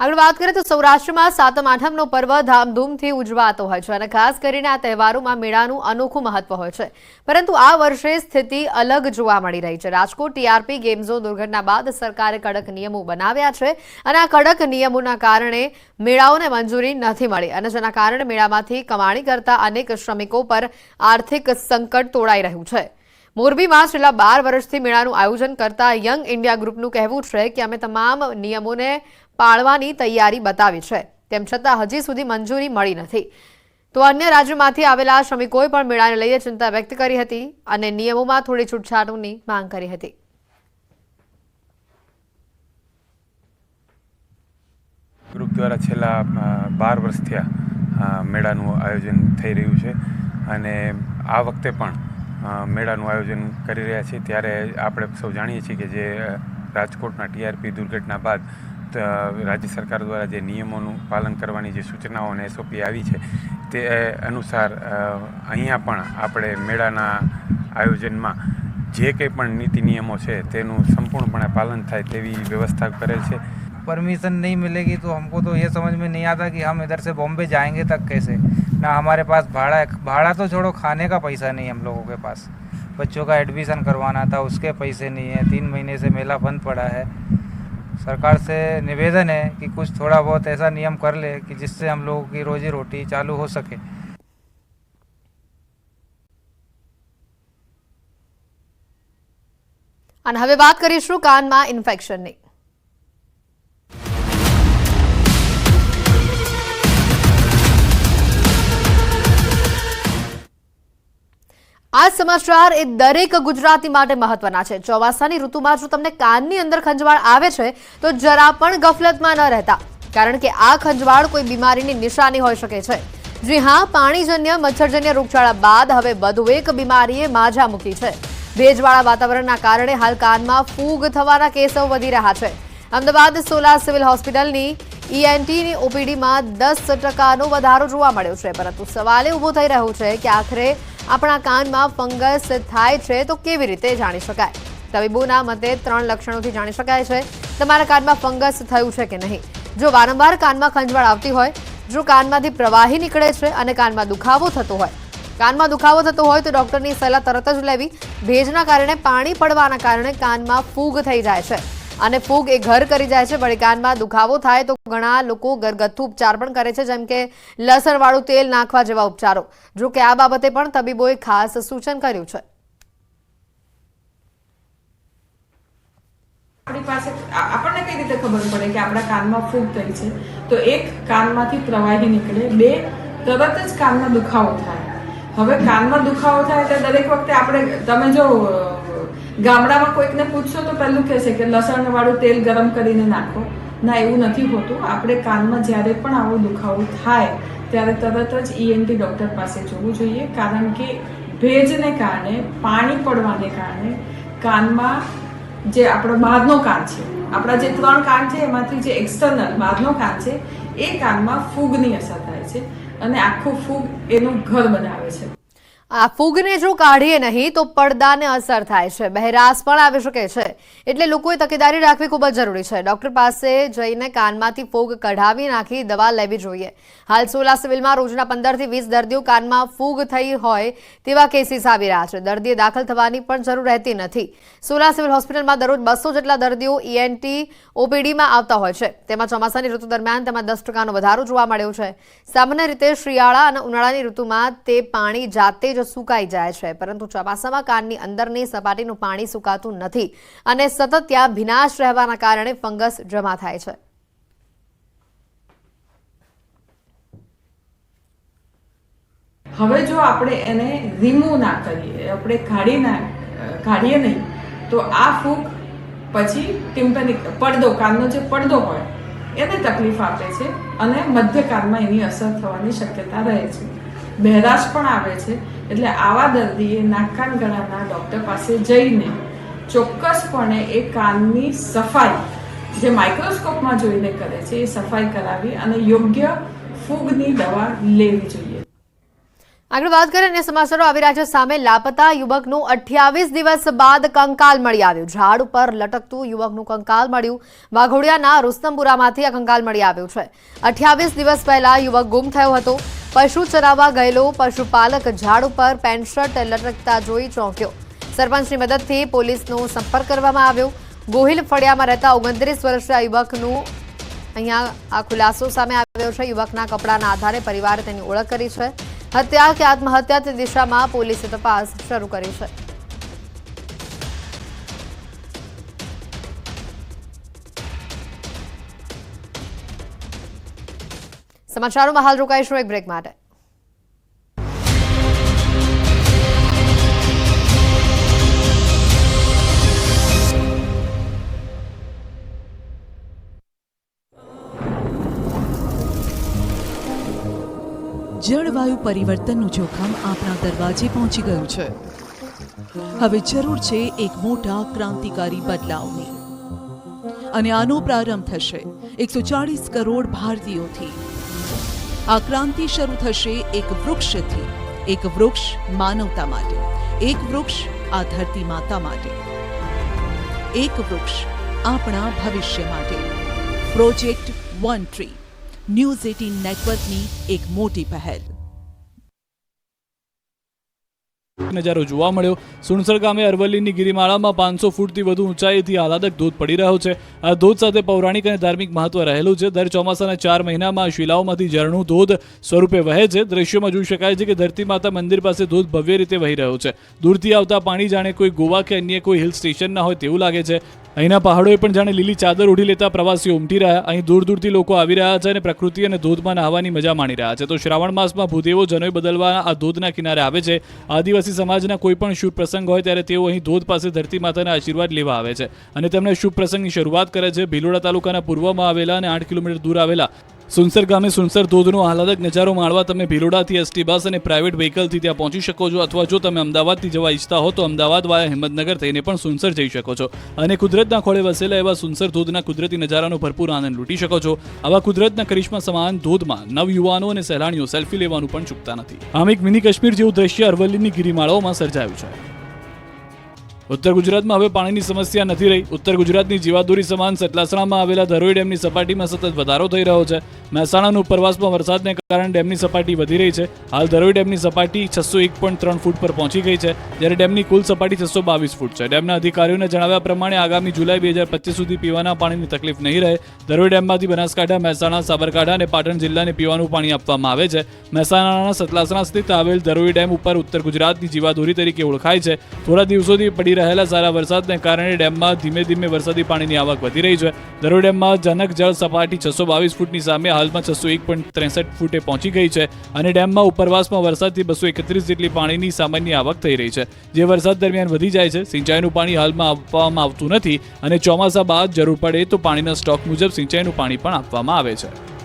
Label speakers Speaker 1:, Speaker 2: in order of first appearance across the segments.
Speaker 1: આગળ વાત કરીએ તો સૌરાષ્ટ્રમાં સાતમ આઠમનો પર્વ ધામધૂમથી ઉજવાતો હોય છે અને ખાસ કરીને આ તહેવારોમાં મેળાનું અનોખું મહત્વ હોય છે. પરંતુ આ વર્ષે સ્થિતિ અલગ જોવા મળી રહી છે. રાજકોટ ટીઆરપી ગેમ દુર્ઘટના બાદ સરકારે કડક નિયમો બનાવ્યા છે અને આ કડક નિયમોના કારણે મેળાઓને મંજૂરી નથી મળી અને જેના કારણે મેળામાંથી કમાણી કરતા અનેક શ્રમિકો પર આર્થિક સંકટ તોડાઈ રહ્યું છે. મોરબીમાં છેલ્લા બાર વર્ષથી મેળાનું આયોજન કરતા યંગ ઇન્ડિયા ગ્રુપનું કહેવું છે કે અમે તમામ નિયમોને પાળવાની તૈયારી બતાવી છે. તેમ છતાં હજી સુધી મંજૂરી મળી નથી. તો અન્ય રાજ્યોમાંથી આવેલા શ્રમિકોએ પણ મેળાને લઈને ચિંતા વ્યક્ત કરી હતી અને નિયમોમાં થોડી છૂટછાટોની માંગ કરી હતી.
Speaker 2: ગ્રુપ દ્વારા છેલ્લા બાર વર્ષ થયા મેળાનું આયોજન થઈ રહ્યું છે અને આ વખતે પણ મેળાનું આયોજન કરી રહ્યા છીએ. ત્યારે આપણે સૌ જાણીએ છીએ કે જે રાજકોટના ટીઆરપી દુર્ઘટના બાદ રાજ્ય સરકાર દ્વારા જે નિયમોનું પાલન કરવાની જે સૂચનાઓ અને એસઓપી આવી છે તે અનુસાર અ, અહીંયા પણ આપણે મેળાના આયોજનમાં જે કંઈ પણ નીતિ નિયમો છે તેનું સંપૂર્ણપણે પાલન થાય તેવી વ્યવસ્થા કરેલ છે
Speaker 3: परमिशन नहीं मिलेगी तो हमको तो ये समझ में नहीं आता कि हम इधर से बॉम्बे जाएंगे तक कैसे ना हमारे पास भाड़ा है भाड़ा तो छोड़ो खाने का पैसा नहीं है हम लोगों के पास बच्चों का एडमिशन करवाना था उसके पैसे नहीं है तीन महीने से मेला बंद पड़ा है सरकार से निवेदन है कि कुछ थोड़ा बहुत ऐसा नियम कर ले कि जिससे हम लोगों की रोजी रोटी चालू हो सके
Speaker 1: અને હવે વાત કરીશું કાનમાં ઇન્ફેક્શનની આ સમાચાર એ દરેક ગુજરાતી માટે મહત્વના છે. ચોમાસાની ઋતુમાં જો તમને કાનની અંદર ખંજવાળ આવે છે, તો જરા પણ ગફલતમાં ન રહેતા. કારણ કે આ ખંજવાળ કોઈ બીમારીની નિશાની હોઈ શકે છે. જી હા, પાણીજન્ય, મચ્છરજન્ય રોગચાળા બાદ હવે વધુ એક બીમારીએ માઝા મૂકી છે. ભેજવાળા વાતાવરણના કારણે હાલ કાનમાં ફૂગ થવાના કેસો વધી રહ્યા છે. અમદાવાદ સોલા સિવિલ હોસ્પિટલની ઈએનટીની ઓપીડીમાં દસ ટકાનો વધારો જોવા મળ્યો છે, પરંતુ સવાલ એ ઊભો થઈ રહ્યો છે કે આખરે આપણા કાનમાં ફંગસ થાય છે તો કેવી રીતે જાણી શકાય? તબીબોના મતે ત્રણ લક્ષણોથી જાણી શકાય છે. તમારા કાનમાં ફંગસ થયું છે કે નહીં? જો વારંવાર કાનમાં ખંજવાળ આવતી હોય, જો કાનમાંથી પ્રવાહી નીકળે છે અને કાનમાં દુખાવો થતો હોય. કાનમાં દુખાવો થતો હોય તો ડોક્ટરની સલાહ તરત જ લેવી. ભેજના કારણે પાણી પડવાના કારણે કાનમાં ફૂગ થઈ જાય છે. અને ફૂગ એ ઘર કરી જાય છે. વળી કાનમાં દુખાવો થાય તો ઘણા લોકો ઘરગથ્થુ ઉપચાર પણ કરે છે, જેમ કે લસણવાળું તેલ નાખવા જેવા ઉપચારો. જો કે આ બાબતે પણ તબીબોએ ખાસ સૂચન કર્યું છે.
Speaker 4: આપણી પાસે આપણને કઈ રીતે ખબર પડે કે આપણા કાનમાં ફૂગ થઈ છે? તો એક કાનમાંથી પ્રવાહી નીકળે, બે તરત જ કાનમાં દુખાવો થાય. હવે કાનમાં દુખાવો થાય એટલે દરેક વખતે આપણે, તમે જો ગામડામાં કોઈકને પૂછશો તો પહેલું કહેશે કે લસણવાળું તેલ ગરમ કરીને નાખો. ના, એવું નથી હોતું. આપણે કાનમાં જ્યારે પણ આવો દુખાવો થાય, ત્યારે તરત જ ઈએનટી ડૉક્ટર પાસે જવું જોઈએ. કારણ કે ભેજને કારણે, પાણી પડવાને કારણે કાનમાં જે આપણો બહારનો કાન છે, આપણા જે ત્રણ કાન છે, એમાંથી જે એક્સટર્નલ બહારનો કાન છે, એ કાનમાં ફૂગની અસર થાય છે અને આખું ફૂગ એનું ઘર બનાવે છે.
Speaker 1: આ ફૂગને જો કાઢીએ નહીં તો પડદાને અસર થાય છે. બહેરાશ પણ આવી શકે છે. એટલે લોકોએ તકેદારી રાખવી ખૂબ જ જરૂરી છે. ડોક્ટર પાસે જઈને કાનમાંથી ફૂગ કઢાવી નાખી દવા લેવી જોઈએ. હાલ સોલા સિવિલમાં રોજના પંદરથી વીસ દર્દીઓ કાનમાં ફૂગ થઈ હોય તેવા કેસીસ આવી રહ્યા છે. દર્દીએ દાખલ થવાની પણ જરૂર રહેતી નથી. સોલા સિવિલ હોસ્પિટલમાં દરરોજ બસો જેટલા દર્દીઓ ઈએનટી ઓપીડીમાં આવતા હોય છે. તેમાં ચોમાસાની ઋતુ દરમિયાન તેમાં દસ ટકાનો વધારો જોવા મળ્યો છે. સામાન્ય રીતે શિયાળા અને ઉનાળાની ઋતુમાં તે પાણી જાતે જ સુકાઈ જાય છે, પરંતુ ચોમાસામાં કાનની અંદરની સપાટીનું પાણી સુકાતું નથી અને સતત ત્યાં ભીનાશ રહેવાના કારણે ફંગસ જમા થાય છે.
Speaker 4: હવે જો આપણે એને રિમૂવ ના કરીએ, આપણે કાઢી ના કાઢીએ નહીં, તો આ ફૂગ પછી ટિમ્પેનિક, પડદો, કાનનો જે પડદો હોય, એને તકલીફ આપે છે અને મધ્ય કાનમાં એની અસર થવાની શક્યતા રહે છે. બહેરાશ પણ આવે છે. એટલે આવા દર્દીએ નાક ગળાના ડૉક્ટર પાસે જઈને ચોક્કસપણે એ કાનની સફાઈ જે માઇક્રોસ્કોપમાં જોઈને કરે છે, એ સફાઈ કરાવી અને યોગ્ય ફૂગની દવા લેવી જોઈએ.
Speaker 1: આગળ વાત કરીએ અન્ય સમાચારો આવી રહ્યા છે સામે. લાપતા યુવકનું અઠ્યાવીસ દિવસ બાદ કંકાલ મળી આવ્યું. ઝાડ ઉપર લટકતું યુવકનું કંકાલ મળ્યું. વાઘોડિયાના રુસ્તમપુરામાંથી આ કંકાલ મળી આવ્યું છે. અઠ્યાવીસ દિવસ પહેલા યુવક ગુમ થયો હતો. પશુ ચરાવવા ગયેલો પશુપાલક ઝાડ ઉપર પેન્ટ શર્ટ લટકતા જોઈ ચોંક્યો. સરપંચની મદદથી પોલીસનો સંપર્ક કરવામાં આવ્યો. ગોહિલ ફળિયામાં રહેતા ઓગણત્રીસ વર્ષના યુવકનું અહીંયા આ ખુલાસો સામે આવ્યો છે. યુવકના કપડાના આધારે પરિવારે તેની ઓળખ કરી છે. હત્યા કે આત્મહત્યા તે દિશામાં પોલીસે તપાસ શરૂ કરી છે. સમાચારોમાં હાલ રોકાઈશું એક બ્રેક માટે.
Speaker 5: જળવાયુ પરિવર્તનનું જોખમ આપણા દરવાજે પહોંચી ગયું છે. હવે જરૂર છે એક મોટા ક્રાંતિકારી બદલાવની. અને આનો પ્રારંભ થશે એકસો ચાળીસ કરોડ ભારતીયોથી. આ ક્રાંતિ શરૂ થશે એક વૃક્ષથી. એક વૃક્ષ માનવતા માટે. એક વૃક્ષ આ ધરતી માતા માટે. એક વૃક્ષ આપણા ભવિષ્ય માટે. Project one tree. News eighteen નેટવર્કની એક મોટી પહેલ.
Speaker 6: નજારો જોવા મળ્યો. સુણસર ગામે અરવલ્લીની ગિરિમાળામાં પાંચસો ફૂટથી વધુ ઊંચાઈથી આહલાદક ધોધ પડી રહ્યો છે. આ ધોધ સાથે પૌરાણિક અને ધાર્મિક મહત્વ રહેલું છે. દર ચોમાસાના ચાર મહિનામાં શિલાઓમાંથી ઝરણું ધોધ સ્વરૂપે વહે છે. દ્રશ્યોમાં જોઈ શકાય છે કે ધરતી માતા મંદિર પાસે ધોધ ભવ્ય રીતે વહી રહ્યો છે. દૂરથી આવતા પાણી જાણે કોઈ ગોવા કે અન્ય કોઈ હિલ સ્ટેશનના હોય તેવું લાગે છે. અહીંના પહાડોએ પણ જાણે લીલી ચાદર ઉડી લેતા પ્રવાસીઓ ઉમટી રહ્યા. અહીં દૂર દૂરથી લોકો આવી રહ્યા છે અને પ્રકૃતિ અને ધોધમાં નહાવાની મજા માણી રહ્યા છે. તો શ્રાવણ માસમાં ભૂદેવો જનોય બદલવા આ ધોધના કિનારે આવે છે. આદિવાસી સમાજના કોઈ પણ શુભ પ્રસંગ હોય ત્યારે તેઓ અહીં ધોધ પાસે ધરતી માતાના આશીર્વાદ લેવા આવે છે. અને તેમને શુભ પ્રસંગની શરૂઆત કરે છે. ભીલોડા તાલુકાના પૂર્વમાં આવેલા અને આઠ કિલોમીટર દૂર આવેલા સુનસર ગામે સુનસર ધોધનો આહલાદક નજારો માણવા તમે ભીલોડાથી એસટી બસ અને પ્રાઇવેટ વ્હીકલથી ત્યાં પહોંચી શકો છો અથવા જો તમે અમદાવાદથી જવા ઈચ્છતા હો તો અમદાવાદ વાયા હિંમતનગર થઈને પણ સુનસર જઈ શકો છો. અને કુદરતના ખોળે વસેલા એવા સુનસર ધોધના કુદરતી નજારાનો ભરપૂર આનંદ લૂંટી શકો છો. આવા કુદરતના કરિશ્મા સમાન ધોધમાં નવયુવાનો અને સહેલાણીઓ સેલ્ફી લેવાનું પણ ચૂકતા નથી. આમ એક મિની કાશ્મીર જેવું દ્રશ્ય અરવલ્લીની ગિરિમાળાઓમાં સર્જાયું છે. ઉત્તર ગુજરાતમાં હવે પાણીની સમસ્યા નથી રહી. ઉત્તર ગુજરાતની જીવાદોરી સમાન સતલાસણામાં આવેલા ધરોઈ ડેમની સપાટીમાં સતત વધારો થઈ રહ્યો છે. મહેસાણાના ઉપરવાસમાં વરસાદને કારણે ડેમની સપાટી વધી રહી છે. હાલ ધરોઈ ડેમની સપાટી છસો એક પોઈન્ટ ત્રણ ફૂટ પર પહોંચી ગઈ છે. જ્યારે ડેમની કુલ સપાટી છસો બાવીસ ફૂટ છે. ડેમના અધિકારીઓને જણાવ્યા પ્રમાણે આગામી જુલાઈ બે હજાર પચીસ સુધી પીવાના પાણીની તકલીફ નહીં રહે. ધરોઈ ડેમમાંથી બનાસકાંઠા, મહેસાણા, સાબરકાંઠા અને પાટણ જિલ્લાને પીવાનું પાણી આપવામાં આવે છે. મહેસાણાના સતલાસણા સ્થિત આવેલ ધરોઈ ડેમ ઉપર ઉત્તર ગુજરાતની જીવાદોરી તરીકે ઓળખાય છે. થોડા દિવસોથી પડી રહેલા સારા વરસાદને કારણે ડેમમાં ધીમે ધીમે વરસાદી પાણીની આવક વધી રહી છે. ધરોઈ ડેમમાં જનક જળ સપાટી છસો બાવીસ ફૂટની સામે હાલમાં છસો એક પોઈન્ટ ત્રેસઠ ફૂટે પહોંચી ગઈ છે અને ડેમમાં ઉપરવાસમાં વરસાદથી બસો એકત્રીસ જેટલી પાણીની સામાન્ય આવક થઈ રહી છે. જે વરસાદ દરમિયાન વધી જાય છે, સિંચાઈનું પાણી હાલમાં આપવામાં આવતું નથી અને ચોમાસા બાદ જરૂર પડે તો પાણીના સ્ટોક મુજબ સિંચાઈનું પાણી પણ આપવામાં આવે છે.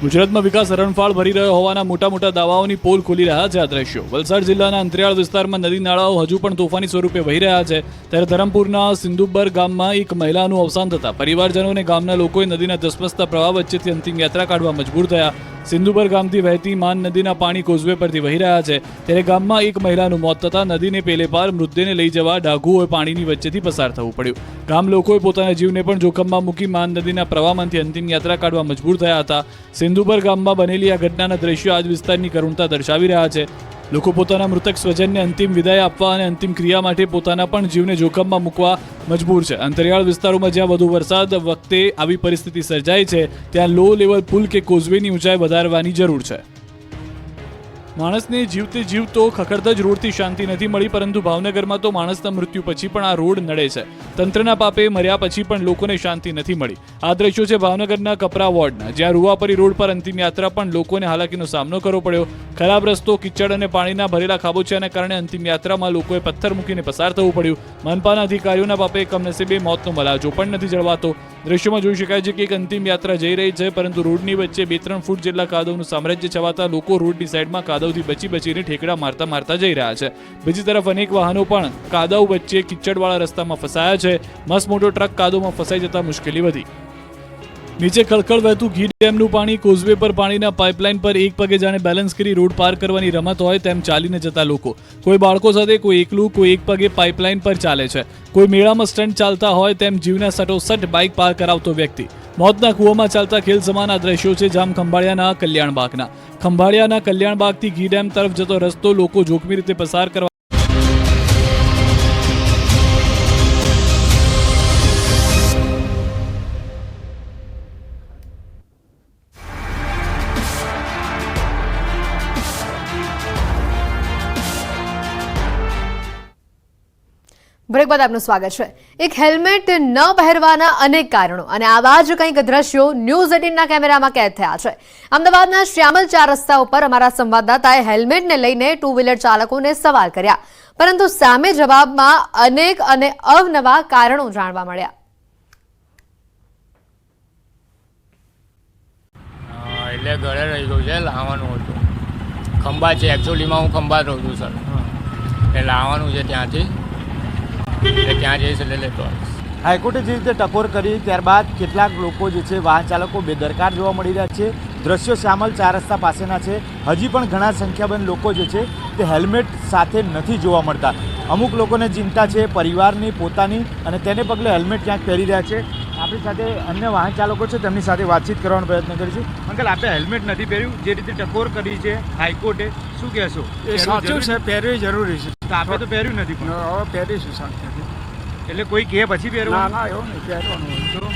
Speaker 6: ગુજરાતમાં વિકાસ હરણફાળ ભરી રહ્યો હોવાના મોટા મોટા દાવાઓની પોલ ખોલી રહ્યા છે આ દ્રશ્યો. વલસાડ જિલ્લાના અંતરિયાળ વિસ્તારમાં નદી નાળાઓ હજુ પણ તોફાની સ્વરૂપે વહી રહ્યા છે. ત્યારે ધરમપુરના સિંધુબર ગામમાં એક મહિલાનું અવસાન થતા પરિવારજનોને ગામના લોકોએ નદીના ધસમસતા પ્રવાહ વચ્ચેથી અંતિમ યાત્રા કાઢવા મજબૂર થયા. સિંધુબર ગામથી વહેતી માન નદીના પાણી કોઝવે પરથી વહી રહ્યા છે. ત્યારે ગામમાં એક મહિલાનું મોત થતાં નદીને પેલે પાર મૃતદેહને લઈ જવા ડાઘુઓએ પાણીની વચ્ચેથી પસાર થવું પડ્યું. ગામ લોકોએ પોતાના જીવને પણ જોખમમાં મૂકી માન નદીના પ્રવાહમાંથી અંતિમ યાત્રા કાઢવા મજબૂર થયા હતા. સિંધુબર ગામમાં બનેલી આ ઘટનાના દ્રશ્યો આજ વિસ્તારની કરુણતા દર્શાવી રહ્યા છે. લોકો પોતાના મૃતક સ્વજનને અંતિમ વિદાય આપવા અને અંતિમ ક્રિયા માટે પોતાના પણ જીવને જોખમમાં મૂકવા મજબૂર છે. અંતરિયાળ વિસ્તારોમાં જ્યાં વધુ વરસાદ વખતે આવી પરિસ્થિતિ સર્જાય છે, ત્યાં લો લેવલ પુલ કે કોઝવેની ઊંચાઈ વધારવાની જરૂર છે. માણસને જીવતે જીવતો ખખડતા જ રોડથી શાંતિ નથી મળી, પરંતુ ભાવનગરમાં તો માણસના મૃત્યુ પછી પણ આ રોડ નડે છે. તંત્રના પાપે મર્યા પછી પણ લોકોને શાંતિ નથી મળી. આ દ્રશ્યો છે ભાવનગરના કપરા વોર્ડના, જ્યાં રૂવાપરી રોડ પર અંતિમ યાત્રા પણ લોકોને હાલાકીનો સામનો કરવો પડ્યો. ખરાબ રસ્તો, કિચડ અને પાણીના ભરેલા ખાબોચિયાને કારણે અંતિમ યાત્રામાં લોકોએ પથ્થર મૂકીને પસાર થવું પડ્યું. મનપાના અધિકારીઓના પાપે કમનસીબે મોતનો મલાજો પણ નથી જળવાતો. દ્રશ્યોમાં જોઈ શકાય છે કે એક અંતિમ યાત્રા જઈ રહી છે, પરંતુ રોડની વચ્ચે બે ત્રણ ફૂટ જેટલા કાદવનું સામ્રાજ્ય છવાતા લોકો રોડની સાઈડમાં કાદવથી બચી બચીને ઠેકડા મારતા મારતા જઈ રહ્યા છે. બીજી તરફ અનેક વાહનો પણ કાદવ વચ્ચે કિચડવાળા રસ્તામાં ફસાયા છે. મસ્ત મોટો ટ્રક કાદવમાં ફસાઈ જતા મુશ્કેલી વધી. નીચે ખળખળ વહેતું ઘી ડેમનું પાણી કોઝવે પર પાણીના પાઇપલાઇન પર એક પગે જાણે બેલેન્સ કરી રોડ પાર કરવાની રમત હોય તેમ ચાલીને જતા લોકો. કોઈ બાળકો સાથે, કોઈ એકલું, કોઈ એક પગે પાઇપલાઇન પર ચાલે છે. કોઈ મેળામાં સ્ટન્ટ ચાલતા હોય તેમ જીવના સટોસટ બાઇક પાર કરાવતો વ્યક્તિ. મોતના કૂવામાં ચાલતા ખેલ સમાન આ દ્રશ્યો છે જામ ખંભાળિયાના કલ્યાણબાગના. ખંભાળિયાના કલ્યાણબાગથી ઘી ડેમ તરફ જતો રસ્તો લોકો જોખમી રીતે પસાર કરવા
Speaker 1: બ્રેક બાદ આપનું સ્વાગત છે. એક હેલ્મેટ ન પહેરવાના અનેક કારણો અને આવા જ કંઈક દ્રશ્યો ન્યૂઝ એટીનના કેમેરામાં કેદ થયા છે. અમદાવાદના શ્યામલ ચાર રસ્તા ઉપર અમારા સંવાદદાતાએ હેલ્મેટને લઈને ટુ વ્હીલર ચાલકોને સવાલ કર્યા. પરંતુ સામે જવાબમાં અનેક અને અવનવા કારણો જાણવા મળ્યા.
Speaker 7: એટલે ઘરે રહી ગયું છે લાવવાનું હતું. ખંભા છે એકચ્યુઅલીમાં હું ખંભા રહું છું સર એટલે લાવવાનું છે ત્યાંથી. એટલે ત્યાં જઈશ એટલે લેતો આવીશ
Speaker 8: હાઈકોર્ટે જે રીતે ટકોર કરી ત્યારબાદ કેટલાક લોકો જે છે વાહન ચાલકો બેદરકાર જોવા મળી રહ્યા છે. દ્રશ્યો શ્યામલ ચાર રસ્તા પાસેના છે. હજી પણ ઘણા સંખ્યાબંધ લોકો જે છે તે હેલ્મેટ સાથે નથી જોવા મળતા. અમુક લોકોને ચિંતા છે પરિવારની પોતાની અને તેને પગલે હેલ્મેટ ક્યાંક પહેરી રહ્યા છે. આપણી સાથે અન્ય વાહન ચાલકો છે તેમની સાથે વાતચીત કરવાનો પ્રયત્ન કરીશું. અંકલ આપણે હેલ્મેટ નથી પહેર્યું. જે રીતે ટકોર કરી છે હાઈકોર્ટે શું કહેશો?
Speaker 9: એ સાચું છે પહેરવી જરૂરી છે.
Speaker 8: તો આપણે તો પહેર્યું નથી પણ.
Speaker 9: હવે પહેરીશું સાથે
Speaker 8: એટલે કોઈ કહે પછી પહેરવું?
Speaker 9: ના ના એવું નહીં પહેરવાનું